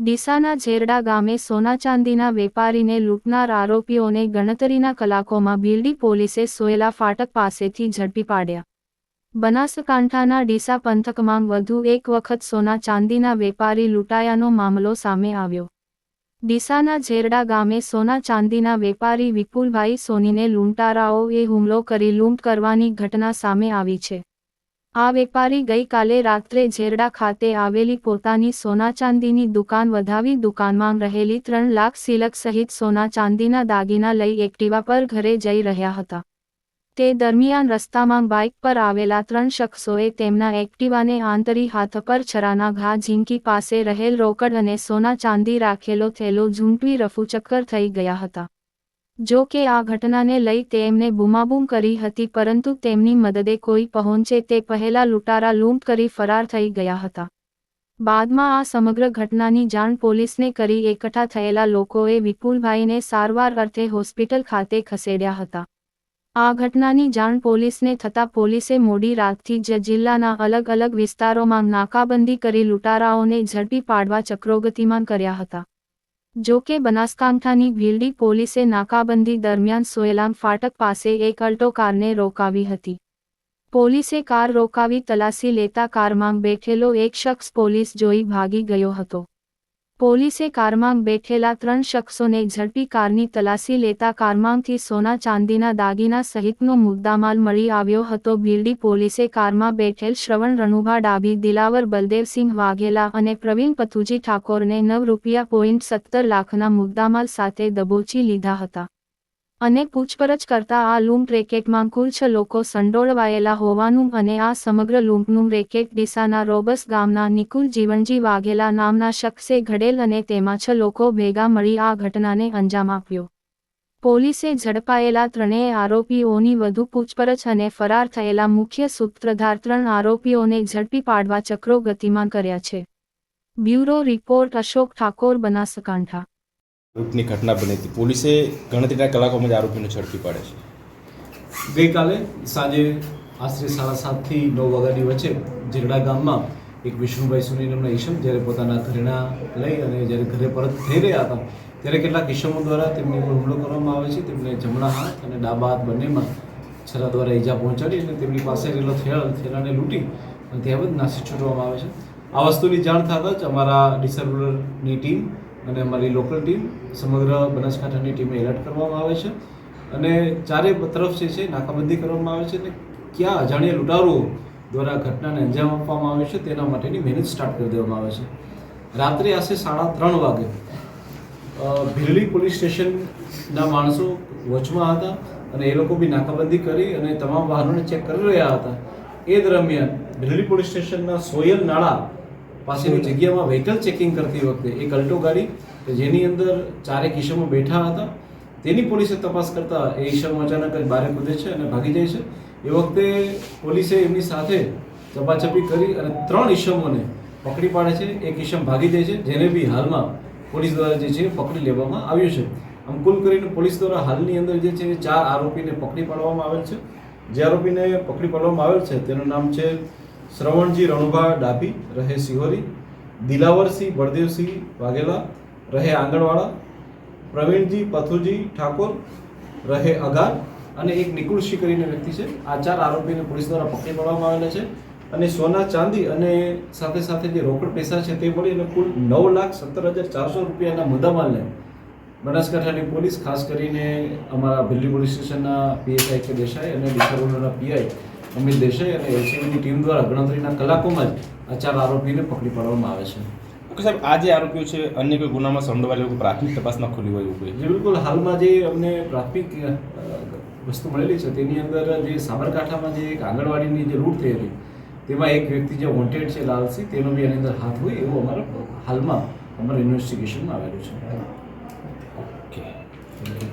ડીસાના ઝેરડા ગામે સોના ચાંદીના વેપારીને લૂંટનાર આરોપીઓને ગણતરીના કલાકોમાં ભીલડી પોલીસે સોયલા ફાટક પાસેથી ઝડપી પાડ્યા. બનાસકાંઠાના ડીસા પંથકમાં વધુ એક વખત સોના ચાંદીના વેપારી લૂંટાયાનો મામલો સામે આવ્યો. ડીસાના ઝેરડા ગામે સોના ચાંદીના વેપારી વિપુલભાઈ સોનીને લૂંટારાઓએ હુમલો કરી લૂંટ કરવાની ઘટના સામે આવી છે. આ વેપારી ગઈકાલે રાત્રે ઝેરડા ખાતે આવેલી પોતાની સોના ચાંદીની દુકાન વધાવી દુકાનમાં રહેલી ત્રણ લાખ સિલક સહિત સોના ચાંદીના દાગીના લઈ એક્ટિવા પર ઘરે જઈ રહ્યા હતા. તે દરમિયાન રસ્તામાં બાઇક પર આવેલા ત્રણ શખ્સોએ તેમના એક્ટિવાને આંતરી હાથ પર છરાના ઘા ઝીંકી પાસે રહેલ રોકડ અને સોના ચાંદી રાખેલો થેલો ઝૂંટવી રફુચક્કર થઈ ગયા હતા. જો કે આ ઘટનાને લઈ તેમને બૂમાબૂમ કરી હતી પરંતુ તેમની મદદે કોઈ પહોંચે તે પહેલા લૂંટારા લૂંટ કરી ફરાર થઈ ગયા હતા. બાદમાં આ સમગ્ર ઘટનાની જાણ પોલીસને કરી એકઠા થયેલા લોકોએ વિપુલભાઈને સારવાર અર્થે હોસ્પિટલ ખાતે ખસેડ્યા હતા. આ ઘટનાની જાણ પોલીસને થતાં પોલીસે મોડી રાતથી જ જિલ્લાના અલગ અલગ વિસ્તારોમાં નાકાબંધી કરી લૂંટારાઓને ઝડપી પાડવા ચક્રોગતિમાન કર્યા હતા. જો કે બનાસકાંઠાની ભીલડી પોલીસે નાકાબંધી દરમિયાન સોયલામ ફાટક પાસે એક અલ્ટો કારને રોકાવી હતી. પોલીસે કાર રોકાવી તલાસી લેતા કારમાં બેઠેલો એક શખ્સ પોલીસ જોઈ ભાગી ગયો હતો. પોલીસે કારમાં બેઠેલા ત્રણ શખ્સોને ઝડપી કારની તલાસી લેતા કારમાંથી સોના ચાંદીના દાગીના સહિતનો મુદ્દામાલ મળી આવ્યો હતો. ભીલડી પોલીસે કારમાં બેઠેલ શ્રવણ રણુભા ડાભી, દિલાવર બલદેવસિંહ વાઘેલા અને પ્રવીણ પથુજી ઠાકોરને નવ રૂપિયા પોઈન્ટ સત્તર લાખના મુદ્દામાલ સાથે દબોચી લીધા હતા. અને પૂછપરછ કરતા આ લૂંટ રેકેટમાં કુલ છ લોકો સંડોળવાયેલા હોવાનું અને આ સમગ્ર લૂંટનું રેકેટ ડીસાના રોબસ ગામના નિકુલ જીવનજી વાઘેલા નામના શખ્સે ઘડેલ અને તેમાં છ લોકો ભેગા મળી આ ઘટનાને અંજામ આપ્યો. પોલીસે ઝડપાયેલા ત્રણેય આરોપીઓની વધુ પૂછપરછ અને ફરાર થયેલા મુખ્ય સૂત્રધાર ત્રણ આરોપીઓને ઝડપી પાડવા ચક્રો ગતિમાન કર્યા છે. Bureau report Ashok Thakor, Banaskantha. લૂંટની ઘટના બની હતી. પોલીસે ગણતરીના કલાકોમાં જ આરોપીને ઝડપી પાડે છે. ગઈકાલે સાંજે આશરે સાડા સાતથી નવ વાગ્યાની વચ્ચે ઝીરડા ગામમાં એક વિષ્ણુભાઈ સુની નામના ઈશમ જ્યારે પોતાના ઘરેણા લઈ અને જ્યારે ઘરે પરત થઈ રહ્યા હતા, ત્યારે કેટલાક ઈશમો દ્વારા તેમની ઉપર હુમલો કરવામાં આવે છે. તેમને જમણા હાથ અને ડાબા હાથ બંનેમાં છરા દ્વારા ઈજા પહોંચાડી અને તેમની પાસે રહેલો થેલા, થેલાને લૂંટી અને ત્યારબાદ નાસી છૂટવામાં આવે છે. આ વસ્તુની જાણ થતાં જ અમારા ડિસર્વલરની ટીમ અને અમારી લોકલ ટીમ સમગ્ર બનાસકાંઠાની ટીમે એલર્ટ કરવામાં આવે છે. અને ચારે તરફ જે છે નાકાબંધી કરવામાં આવે છે અને ક્યાં અજાણ્યા લૂંટારુઓ દ્વારા ઘટનાને અંજામ આપવામાં આવે છે તેના માટેની મહેનત સ્ટાર્ટ કરી દેવામાં આવે છે. રાત્રે આશરે સાડા ત્રણ વાગે અ, પોલીસ સ્ટેશનના માણસો વચમાં હતા અને એ લોકો બી નાકાબંધી કરી અને તમામ વાહનોને ચેક કરી રહ્યા હતા. એ દરમિયાન ભીલડી પોલીસ સ્ટેશનના સોયલ નાળા પાસેની જગ્યામાં વ્હીકલ ચેકિંગ કરતી વખતે એક અલ્ટો ગાડી કે જેની અંદર ચારેક ઈસમો બેઠા હતા તેની પોલીસે તપાસ કરતા એ ઈસમો અચાનક જ બારે કૂદે છે અને ભાગી જાય છે. એ વખતે પોલીસે એમની સાથે ચપાચપી કરી અને ત્રણ ઈસમોને પકડી પાડે છે. એક ઈસમ ભાગી જાય છે જેને બી હાલમાં પોલીસ દ્વારા જે છે પકડી લેવામાં આવ્યું છે. આમ કુલ કરીને પોલીસ દ્વારા હાલની અંદર જે છે એ ચાર આરોપીને પકડી પાડવામાં આવેલ છે. જે આરોપીને પકડી પાડવામાં આવેલ છે તેનું નામ છે શ્રવણજી રણુભા ડાભી રહે સિહોરી દિલાવરસિંહ બળદેવસિંહ વાઘેલા રહે આંગણવાડા, પ્રવીણજી પથુજી ઠાકોર રહે અગાર અને એક નિકુળશી કરીને વ્યક્તિ છે. આ ચાર આરોપીને પોલીસ દ્વારા પકડી પાડવામાં આવેલા છે અને સોના ચાંદી અને સાથે સાથે જે રોકડ પૈસા છે તે મળી અને કુલ નવ લાખ સત્તર હજાર ચારસો રૂપિયાના મુદ્દામાલને બનાસકાંઠાની પોલીસ, ખાસ કરીને અમારા ભીલડી પોલીસ સ્ટેશનના પીએસઆઈ કે દેસાઈ અને ડિસર્વલના પીઆઈ અમિત દેસાઈ અને એલસીબીની ટીમ દ્વારા ગણતરીના કલાકોમાં જ આ ચાર આરોપીને પકડી પાડવામાં આવે છે. ઓકે સાહેબ આ જે આરોપીઓ છે અન્ય કોઈ ગુનામાં સંડોવાયેલા કોઈ પ્રાથમિક તપાસમાં ખુલ્લી હોય એવું જે બિલકુલ. હાલમાં જે અમને પ્રાથમિક વસ્તુ મળેલી છે તેની અંદર જે સાબરકાંઠામાં જે એક આંગણવાડીની જે રૂટ થઈ હતી તેમાં એક વ્યક્તિ જે વોન્ટેડ છે લાલસિંહ તેનો બી એની અંદર હાથ હોય એવું અમારા હાલમાં અમારા ઇન્વેસ્ટિગેશનમાં આવેલું છે. ઓકે.